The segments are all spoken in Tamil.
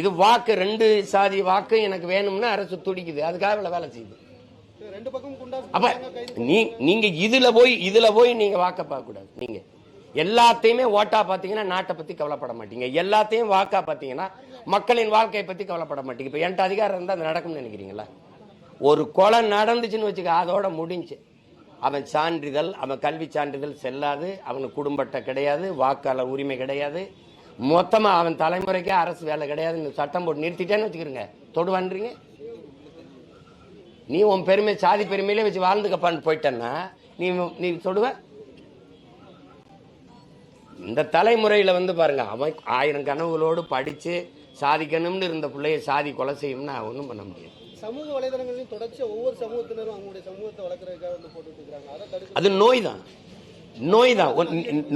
இது வாக்கு ரெண்டு சாதி வாக்கு எனக்கு வேணும்னு அரசு துடிக்குது. அதுக்காக இவ்வளவு வேலை செய்யுது. ரெண்டு பக்கம் குண்டா அப்ப நீ நீங்க இதுல போய் இதுல போய் நீங்க வாக்க பார்க்க கூடாது நீங்க எல்லாத்தையுமே ஓட்டா பாத்தீங்கன்னா நாட்டை பத்தி கவலைப்பட மாட்டீங்க. எல்லாத்தையும் வாக்கா பாத்தீங்கன்னா மக்களின் வாழ்க்கையை பத்தி கவலைப்பட மாட்டீங்க. இப்ப என்கிட்ட அதிகாரம் இருந்தா அது நடக்கும்னு நினைக்கிறீங்களா? ஒரு கொலை நடந்துச்சுன்னு வச்சுக்க அதோட முடிஞ்சு. அவன் சான்றிதழ் அவன் கல்வி சான்றிதழ் செல்லாது அவனுக்கு குடும்ப அட்டை கிடையாது வாக்காளர் உரிமை கிடையாது. மொத்தமா அவன் தலைமுறைக்கே அரசு வேலை கிடையாதுன்னு சட்டம் போட்டு நிறுத்திட்டேன்னு வச்சுக்கிறீங்க. தொடுவான்றீங்க? நீ உன் பெருமை சாதி பெருமையிலே வச்சு வாழ்ந்துக்கப்பான்னு போயிட்டேன்னா நீ நீ தொடுவ? இந்த தலைமுறையில வந்து பாருங்க அவன் ஆயிரம் கனவுகளோடு படிச்சு சாதிக்கணும்னு இருந்த பிள்ளைய சாதி கொலை செய்யும்னா ஒன்றும் பண்ண முடியாது. சமூக வலைதளங்களையும் தொடர்ச்சி ஒவ்வொரு சமூகத்தினரும் அவங்களுடைய சமூகத்தை வளர்க்கறதுக்காக வந்து போட்டுட்டு அதை தடுக்க அது நோய் தான் நோய் தான்.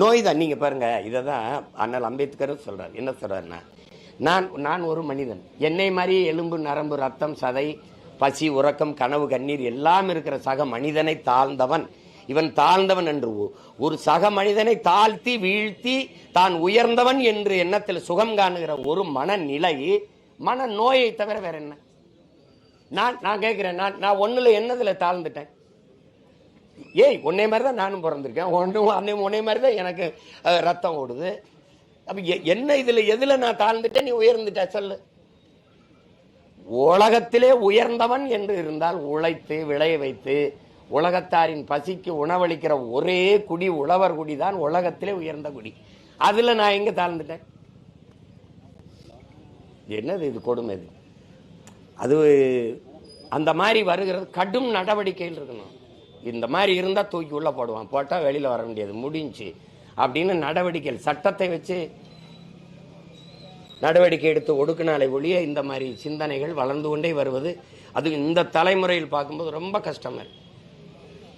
நோய் தான். நீங்கள் பாருங்கள் இதை தான் அண்ணல் அம்பேத்கர் சொல்கிறார் என்ன சொல்கிறாருன்னா நான் நான் ஒரு மனிதன். என்னை மாதிரி எலும்பு நரம்பு ரத்தம் சதை பசி உறக்கம் கனவு கண்ணீர் எல்லாம் இருக்கிற சக மனிதனை தாழ்ந்தவன். இவன் தாழ்ந்தவன் என்று ஒரு சக மனிதனை தாழ்த்தி வீழ்த்தி தான் உயர்ந்தவன் என்று எண்ணத்தில் சுகம் காணுகிற ஒரு மனநிலை மன நோயை தவிர வேற என்ன? நான் நான் கேட்குறேன் நான் நான் ஒன்றில் என்னதில் தாழ்ந்துட்டேன். ஏய் உன்னே மாதிரி தான் நானும் பிறந்திருக்கேன். ஒன்றும் அன்னை ஒன்றே மாதிரி தான் எனக்கு ரத்தம் ஓடுது. அப்போ எ- என்ன இதில் எதில் நான் தாழ்ந்துட்டேன் நீ உயர்ந்துட்ட சொல்லு. உலகத்திலே உயர்ந்தவன் என்று இருந்தால் உழைத்து விளைய வைத்து உலகத்தாரின் பசிக்கு உணவளிக்கிற ஒரே குடி உழவர் குடி தான் உலகத்திலே உயர்ந்த குடி. அதில் நான் எங்கே தாழ்ந்துட்டேன்? என்னது இது கொடுமை இது? அது அந்த மாதிரி வருகிறது கடும் நடவடிக்கையில் இருக்கணும். இந்த மாதிரி இருந்தால் தூக்கி உள்ளே போடுவான். போட்டால் வெளியில் வர முடியாது. முடிஞ்சு. அப்படின்னு நடவடிக்கைகள் சட்டத்தை வச்சு நடவடிக்கை எடுத்து ஒடுக்கினாலே ஒழிய இந்த மாதிரி சிந்தனைகள் வளர்ந்து கொண்டே வருவது அது இந்த தலைமுறையில் பார்க்கும்போது ரொம்ப கஷ்டமாக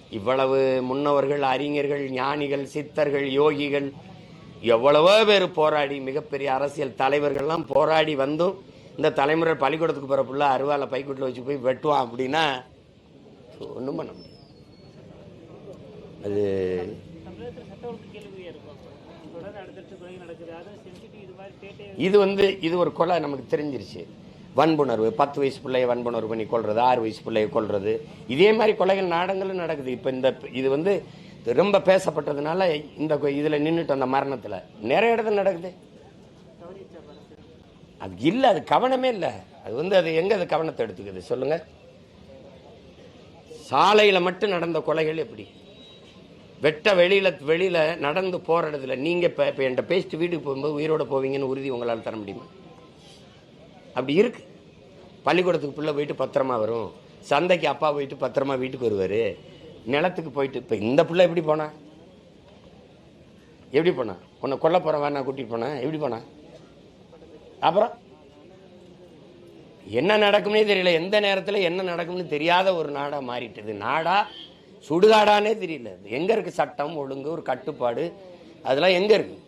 இவ்வளவு முன்னவர்கள் அறிஞர்கள் ஞானிகள் சித்தர்கள் யோகிகள் எவ்வளவோ பேர் போராடி மிகப்பெரிய அரசியல் தலைவர்கள்லாம் போராடி வந்தும் இந்த தலைமுறை பள்ளிக்கூடத்துக்கு போகிற பிள்ளை அருவாலை பைக்குட்டில் வச்சு போய் வெட்டுவான் அப்படின்னா ஒன்றும் பண்ண முடியாது அது தமிழகத்தில் சட்ட ஒழுங்கு கேள்வியாக இருக்கும் தொடர்ந்து அடுத்தடுத்து கொலை நடக்குது அதுவும் அது இது வந்து இது ஒரு கொலை நமக்கு தெரிஞ்சிருச்சு. வன்புணர்வு பத்து வயசு பிள்ளைய வன்புணர்வு பண்ணி கொள்றது ஆறு வயசு பிள்ளைய கொள்றது இதே மாதிரி கொலைகள் நாடங்களும் நடக்குது. இப்போ இந்த இது வந்து ரொம்ப பேசப்பட்டதுனால இந்த கொ- இதுல நின்றுட்டு அந்த மரணத்துல நிறைய இடத்துல நடக்குது. அது இல்லை அது கவனமே இல்லை. அது வந்து அது எங்க அது கவனத்தை எடுத்துக்குது? சொல்லுங்க. சாலையில மட்டும் நடந்த கொலைகள் எப்படி? வெட்ட வெளியில் வெளியில் நடந்து போகிற இடத்துல நீங்கள் இப்போ இப்போ என்கிட்ட பேசிட்டு வீட்டுக்கு போகும்போது உயிரோடு போவீங்கன்னு உறுதி உங்களால் தர முடியுமா? அப்படி இருக்கு. பள்ளிக்கூடத்துக்கு பிள்ளை போயிட்டு பத்திரமா வரும். சந்தைக்கு அப்பா போயிட்டு பத்திரமா வீட்டுக்கு வருவார். நிலத்துக்கு போயிட்டு இப்போ இந்த பிள்ளை எப்படி போனா? எப்படி போனா? உன்னை கொல்ல போறவன் நான் கூட்டிகிட்டு போனேன் எப்படி போனா? அப்புறம்? என்ன நடக்கும்னே தெரியல. எந்த நேரத்தில் என்ன நடக்கும்னு தெரியாத ஒரு நாடாக மாறிட்டது. நாடாக சுடுகாடானே தெரியல. எங்க இருக்கு சட்டம் ஒழுங்கு ஒரு கட்டுப்பாடு? அதெல்லாம் எங்க இருக்கு?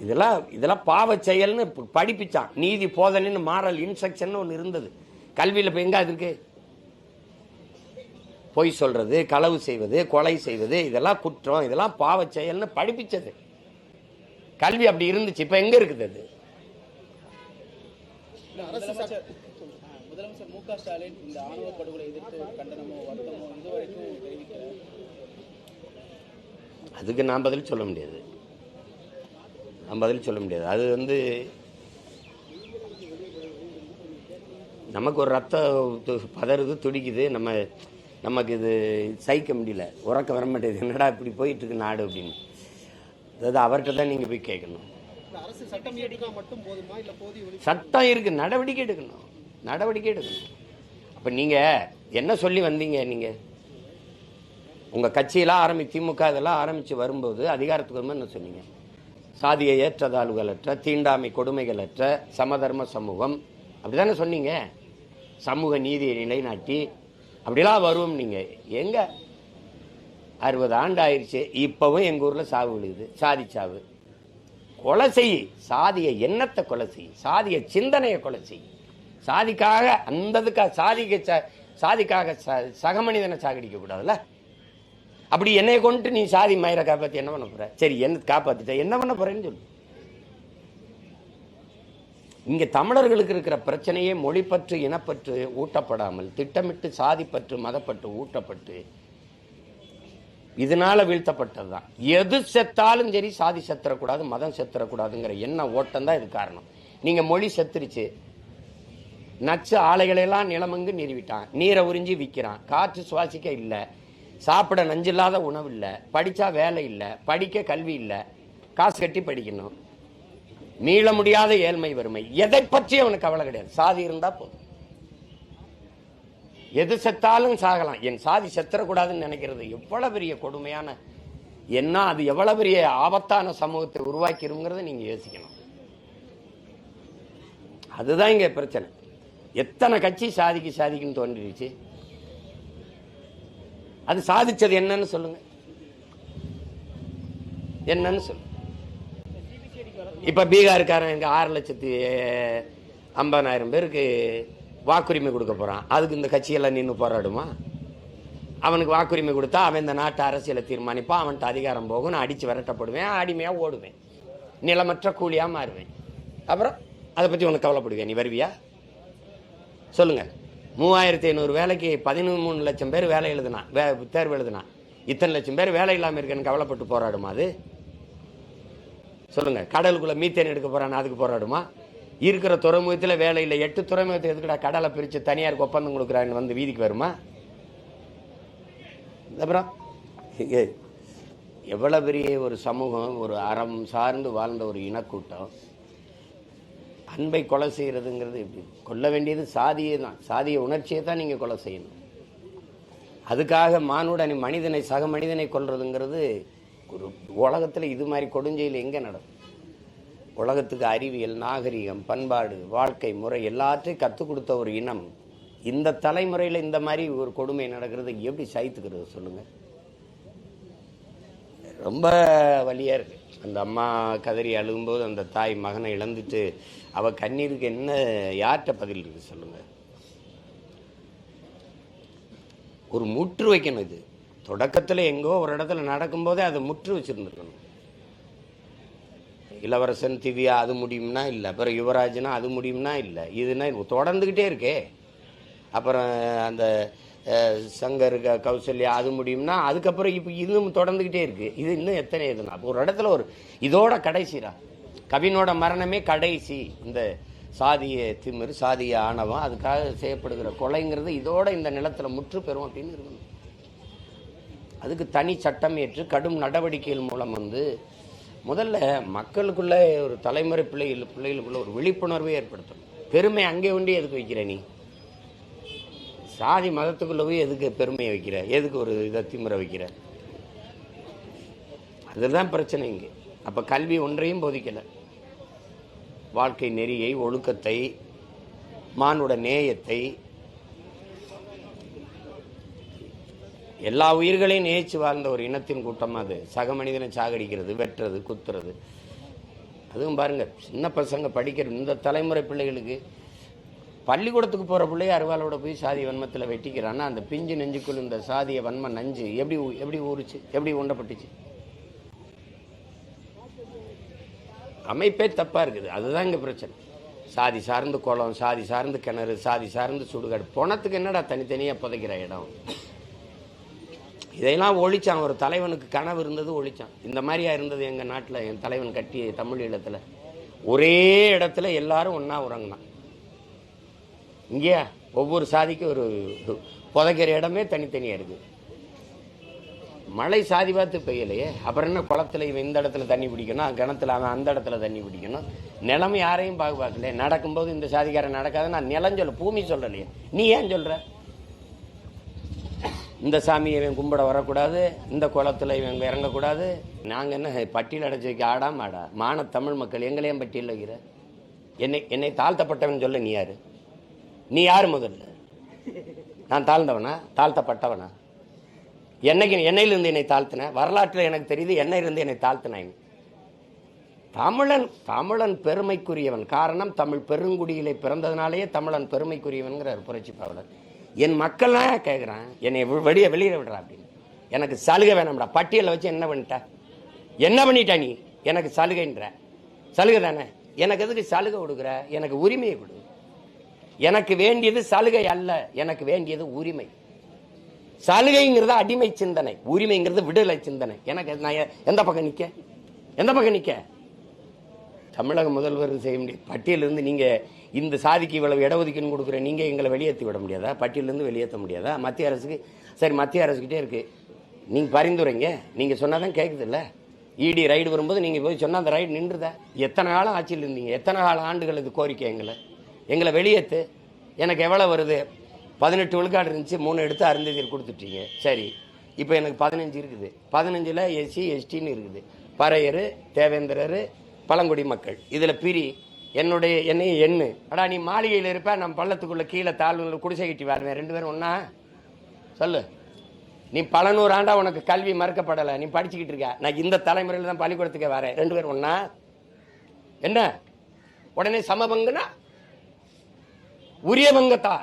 இதெல்லாம் இதெல்லாம் பாவ செயல்னு படிப்பிச்சான். நீதி போதனைன்னு மாறல் இன்ஸ்ட்ரக்ஷன் ஒன்று இருந்தது. கல்வியில் இப்போ எங்க அது இருக்கு? பொய் சொல்றது களவு செய்வது கொலை செய்வது இதெல்லாம் குற்றம் இதெல்லாம் பாவ செயல்னு படிப்பிச்சது. கல்வி அப்படி இருந்துச்சு. இப்போ எங்க இருக்குது அது இல்ல அரசு சட்ட- முதலமைச்சர் மு க ஸ்டாலின் இந்த ஆணவ படுகொலை எதிர்த்து கண்டனமோ வருத்தமோ இதுவரைக்கும் தெரிவிக்கல. அதுக்கு நான் பதில் சொல்ல முடியாது. நான் பதில் சொல்ல முடியாது. அது வந்து நமக்கு ஒரு ரத்தம் பதறுது துடிக்குது. நம்ம நமக்கு இது சகிக்க முடியல. உறக்க வர மாட்டேங்குது என்னடா இப்படி போயிட்டு இருக்கு நாடு அப்படின்னு. அதாவது அவர்கிட்ட தான் நீங்கள் போய் கேட்கணும். சட்டம் இருக்கு. நடவடிக்கை எடுக்கணும். நடவடிக்கை எடுக்கணும். அப்போ நீங்கள் என்ன சொல்லி வந்தீங்க நீங்கள் உங்கள் கட்சியெல்லாம் ஆரம்பி திமுக இதெல்லாம் ஆரம்பித்து வரும்போது அதிகாரத்துக்கு வரும்போது என்ன சொன்னீங்க? சாதிய ஏற்றதாழ்வுகளற்ற தீண்டாமை கொடுமைகளற்ற சமதர்ம சமூகம். அப்படி தானே சொன்னீங்க? சமூக நீதியை நிலைநாட்டி அப்படிலாம் வருவோம் நீங்கள் எங்கே? அறுபது ஆண்டு ஆயிடுச்சு. இப்போவும் எங்கள் ஊரில் சாவு விழுகுது. சாதி சாவு. கொலை செய். சாதிய எண்ணத்தை கொலை செய். சாதிய சிந்தனையை கொலை செய். சாதிக்காக அந்ததுக்காக சாதிக்க ச- சாதிக்காக ச- சக மனிதனை சாகடிக்க கூடாதுல்ல? அப்படி என்னை கொண்டு நீ சாதி மயிரை காப்பாத்தி என்ன பண்ண போற? சரி என்ன காப்பாத்திட்ட? என்ன பண்ண போறேன்னு சொல்லு. இங்கே தமிழர்களுக்கு இருக்கிற பிரச்சனையே மொழிப்பற்று இனப்பற்று ஊட்டப்படாமல் திட்டமிட்டு சாதிப்பற்று மதப்பற்று ஊட்டப்பட்டு இதனால வீழ்த்தப்பட்டது தான் எது செத்தாலும் சரி சாதி செத்துறக்கூடாது மதம் செத்துறக்கூடாதுங்கிற எண்ண ஓட்டம் தான் இது காரணம். நீங்க மொழி செத்துருச்சு நச்சு ஆலைகளெல்லாம் நிலமங்கு நிறுவிட்டான். நீரை உறிஞ்சி விற்கிறான். காற்று சுவாசிக்க இல்லை. சாப்பிட நஞ்சில்லாத உணவு இல்லை. படித்தா வேலை இல்லை. படிக்க கல்வி இல்லை. காசு கட்டி படிக்கணும். மீள முடியாத ஏழ்மை வறுமை. எதை பற்றி அவனுக்கு கவலை கிடையாது. சாதி இருந்தால் போதும். எது செத்தாலும் சாகலாம். என் சாதி செத்துறக்கூடாதுன்னு நினைக்கிறது எவ்வளோ பெரிய கொடுமையான என்ன அது எவ்வளோ பெரிய ஆபத்தான சமூகத்தை உருவாக்கிருங்கிறத நீங்கள் யோசிக்கணும். அதுதான் இங்கே பிரச்சனை. எத்தனை கட்சி சாதிக்கு சாதிக்குன்னு தோன்றிடுச்சு? அது சாதிச்சது என்னன்னு சொல்லுங்க. என்னன்னு சொல்லுங்க. இப்ப பீகாருக்காரன் இங்க ஆறு லட்சத்தி ஐம்பதாயிரம் பேருக்கு வாக்குரிமை கொடுக்க போறான். அதுக்கு இந்த கட்சியெல்லாம் நின்று போராடுமா? அவனுக்கு வாக்குரிமை கொடுத்தா அவன் இந்த நாட்டு அரசியலை தீர்மானிப்பான் அவன்கிட்ட அதிகாரம் போகும் நான் அடிச்சு விரட்டப்படுவேன் அடிமையா ஓடுவேன். நிலமற்ற கூலியா மாறுவேன். அப்புறம் அதை பத்தி உனக்கு கவலைப்படுவேன் நீ வருவியா? சொல்லுங்கள் மூவாயிரத்தி ஐநூறு வேலைக்கு பதிமூணு லட்சம் பேர் வேலை எழுதுனா வே தேர்வு எழுதுனா. இத்தனை லட்சம் பேர் வேலை இல்லாமல் இருக்கேன்னு கவலைப்பட்டு போராடுமா அது? சொல்லுங்கள் கடலுக்குள்ளே மீத்தேன் எடுக்க போகிறான்னு அதுக்கு போராடுமா? இருக்கிற துறைமுகத்தில் வேலை இல்லை. எட்டு துறைமுகத்தை எதுக்குடா கடலை பிரித்து தனியாருக்கு ஒப்பந்தம் கொடுக்குறான்னு வந்து வீதிக்கு வருமா? அப்புறம் எவ்வளோ பெரிய ஒரு சமூகம் ஒரு அறம் சார்ந்து வாழ்ந்த ஒரு இனக்கூட்டம். அன்பை கொலை செய்கிறதுங்கிறது எப்படி? கொல்ல வேண்டியது சாதியே தான். சாதிய உணர்ச்சியை தான் நீங்கள் கொலை செய்யணும். அதுக்காக மானுடனை மனிதனை சக மனிதனை கொல்றதுங்கிறது ஒரு உலகத்தில் இது மாதிரி கொடுஞ்செயல் எங்கே நடக்கும்? உலகத்துக்கு அறிவியல் நாகரிகம் பண்பாடு வாழ்க்கை முறை எல்லாத்தையும் கற்றுக் கொடுத்த ஒரு இனம் இந்த தலைமுறையில் இந்த மாதிரி ஒரு கொடுமை நடக்கிறது எப்படி சகித்துக்கிறது சொல்லுங்கள் ரொம்ப வழியாக இருக்குது அந்த அம்மா கதறி அழுகும்போது அந்த தாய் மகனை இழந்துட்டு அவ கண்ணீருக்கு என்ன யார்கிட்ட பதில் இருக்கு சொல்லுங்க? ஒரு முற்று வைக்கணும் இது. தொடக்கத்தில் எங்கோ ஒரு இடத்துல நடக்கும்போதே அதை முற்று வச்சிருந்துருக்கணும். இளவரசன் திவ்யா அது முடியும்னா இல்லை. அப்புறம் யுவராஜ்னா அது முடியும்னா இல்லை. இதுனா தொடர்ந்துக்கிட்டே இருக்கே. அப்புறம் அந்த சங்கர் க- கௌசல்யா அது முடியும்னா அதுக்கப்புறம் இப்போ இதுவும் தொடர்ந்துக்கிட்டே இருக்குது இது இன்னும் எத்தனை இதுனா? அப்போ ஒரு இடத்துல ஒரு இதோட கடைசிடா. கவினோட மரணமே கடைசி. இந்த சாதிய திமிர் சாதிய ஆணவம் அதுக்காக செய்யப்படுகிற கொலைங்கிறது இதோட இந்த நிலத்தில் முற்று பெறும் அப்படின்னு இருக்கணும். அதுக்கு தனி சட்டம் ஏற்று கடும் நடவடிக்கைகள் மூலம் வந்து முதல்ல மக்களுக்குள்ளே ஒரு தலைமுறை பிள்ளைகள் பிள்ளைகளுக்குள்ள ஒரு விழிப்புணர்வை ஏற்படுத்தணும். பெருமை அங்கே ஒண்டி எதுக்கு வைக்கிற நீ? சாதி மதத்துக்குள்ளே போய் எதுக்கு பெருமையை வைக்கிற? எதுக்கு ஒரு இதை திமிர வைக்கிற? அதுதான் பிரச்சனை இங்கே. அப்போ கல்வி ஒன்றையும் போதிக்கலை. வாழ்க்கை நெறியை ஒழுக்கத்தை மானுட நேயத்தை எல்லா உயிர்களையும் நேசிச்சு வாழ்ந்த ஒரு இனத்தின் கூட்டம் அது. சக மனிதனை சாகடிக்கிறது வெட்டுறது குத்துறது. அதுவும் பாருங்கள் சின்ன பசங்க படிக்கிற இந்த தலைமுறை பிள்ளைகளுக்கு பள்ளிக்கூடத்துக்கு போகிற பிள்ளைய அருவாளோட போய் சாதி வன்மத்தில் வெட்டிக்கிறான்னா அந்த பிஞ்சு நெஞ்சுக்குள் இந்த சாதிய வன்ம நஞ்சு எப்படி ஊ- எப்படி ஊறுச்சு? எப்படி உண்டப்பட்டுச்சு அமைப்பே தப்பாக இருக்குது. அதுதான் இங்கே பிரச்சனை. சாதி சார்ந்து குளம் சாதி சார்ந்து கிணறு சாதி சார்ந்து சுடுகாடு. பணத்துக்கு என்னடா தனித்தனியாக புதைக்கிற இடம்? இதையெல்லாம் ஒழிச்சான். ஒரு தலைவனுக்கு கனவு இருந்தது ஒழிச்சான். இந்த மாதிரியா இருந்தது எங்கள் நாட்டில் என் தலைவன் கட்டிய தமிழ் ஈழத்தில் ஒரே இடத்துல எல்லாரும் ஒன்றா உறங்கினான். இங்கேயா? ஒவ்வொரு சாதிக்கும் ஒரு புதைக்கிற இடமே தனித்தனியாக இருக்குது மழை சாதி பார்த்து பெய்யலையே? அப்புறம் என்ன குளத்துல இவன் இந்த இடத்துல தண்ணி பிடிக்கணும் கிணத்துல அவன் அந்த இடத்துல தண்ணி பிடிக்கணும்? நிலம் யாரையும் பார்க்க பார்க்கல நடக்கும்போது இந்த சாதிக்காரன் நடக்காது நான் நிலம் சொல்ல பூமி சொல்லலையே. நீ ஏன் சொல்கிற இந்த சாமியை இவன் கும்பிட வரக்கூடாது இந்த குளத்துல இவன் இறங்கக்கூடாது. நாங்கள் என்ன பட்டியல் அடைச்சி வைக்க ஆடா மாடா? மான தமிழ் மக்கள் எங்களையும் பட்டியல் வைக்கிற? என்னை என்னை தாழ்த்தப்பட்டவன் சொல்ல நீ யாரு? நீ யாரு முதல்ல? நான் தாழ்ந்தவனா? தாழ்த்தப்பட்டவனா? என்னைக்கு என்னையிலிருந்து என்னை தாழ்த்தின? வரலாற்றில் எனக்கு தெரியுது என்னையிலிருந்து என்னை தாழ்த்தினேன் தமிழன் தமிழன் பெருமைக்குரியவன். காரணம் தமிழ் பெருங்குடியிலே பிறந்ததுனாலேயே தமிழன் பெருமைக்குரியவன்கிறார் புரட்சி பாவலர். என் மக்கள்லாம் கேட்குறான் என்னை வெளியே வெளியே விடுறா அப்படின்னு. எனக்கு சலுகை வேணாம்டா. பட்டியலை வச்சு என்ன பண்ணிட்ட? என்ன பண்ணிட்ட நீ? எனக்கு சலுகைன்ற. சலுகை தானே? எனக்கு எதுக்கு சலுகை கொடுக்குற? எனக்கு உரிமையை கொடு. எனக்கு வேண்டியது சலுகை அல்ல எனக்கு வேண்டியது உரிமை. சலுகைங்கிறது அடிமை சிந்தனை உரிமைங்கிறது விடுதலை சிந்தனை. எனக்கு நான் எந்த பக்கம் நிற்க எந்த பக்கம் நிற்க தமிழக முதல்வர் செய்ய முடியும் பட்டியலிருந்து நீங்கள் இந்த சாதிக்கு இவ்வளவு இடஒதுக்கீடு கொடுக்குற நீங்கள் எங்களை வெளியேற்றி விட முடியாதா? பட்டியலிருந்து வெளியேற்ற முடியாதா? மத்திய அரசுக்கு சரி மத்திய அரசுக்கிட்டே இருக்குது நீங்கள் பரிந்துரைங்க. நீங்கள் சொன்னால் தான் இல்ல இடி ரைடு வரும்போது நீங்கள் போய் சொன்னால் அந்த ரைடு நின்றுதா? எத்தனை காலம் ஆட்சியில் இருந்தீங்க? எத்தனை கால ஆண்டுகள் இது கோரிக்கை எங்களை? எங்களை வெளியேற்று எனக்கு எவ்வளோ வருது? பதினெட்டு விழுக்காடு இருந்துச்சு மூணு எடுத்து அருந்ததியில் கொடுத்துட்டீங்க. சரி. இப்போ எனக்கு பதினஞ்சு இருக்குது. பதினஞ்சில் எஸ்சி எஸ்டின்னு இருக்குது. பறையர் தேவேந்திரர் பழங்குடி மக்கள். இதில் பிரி. என்னுடைய என்னைய எண்ணு. அடா நீ மாளிகையில் இருப்பேன் நான் பள்ளத்துக்குள்ளே கீழே தாழ்வுல குடிசை கட்டி வருவேன் ரெண்டு பேரும் ஒன்றா சொல்லு. நீ பல நூறு ஆண்டா உனக்கு கல்வி மறுக்கப்படலை. நீ படிச்சுக்கிட்டு இருக்க. நான் இந்த தலைமுறையில் தான் பள்ளிக்கூடத்துக்கு வரேன். ரெண்டு பேரும் ஒன்றா என்ன? உடனே சமபங்குனா உரிய பங்கத்தா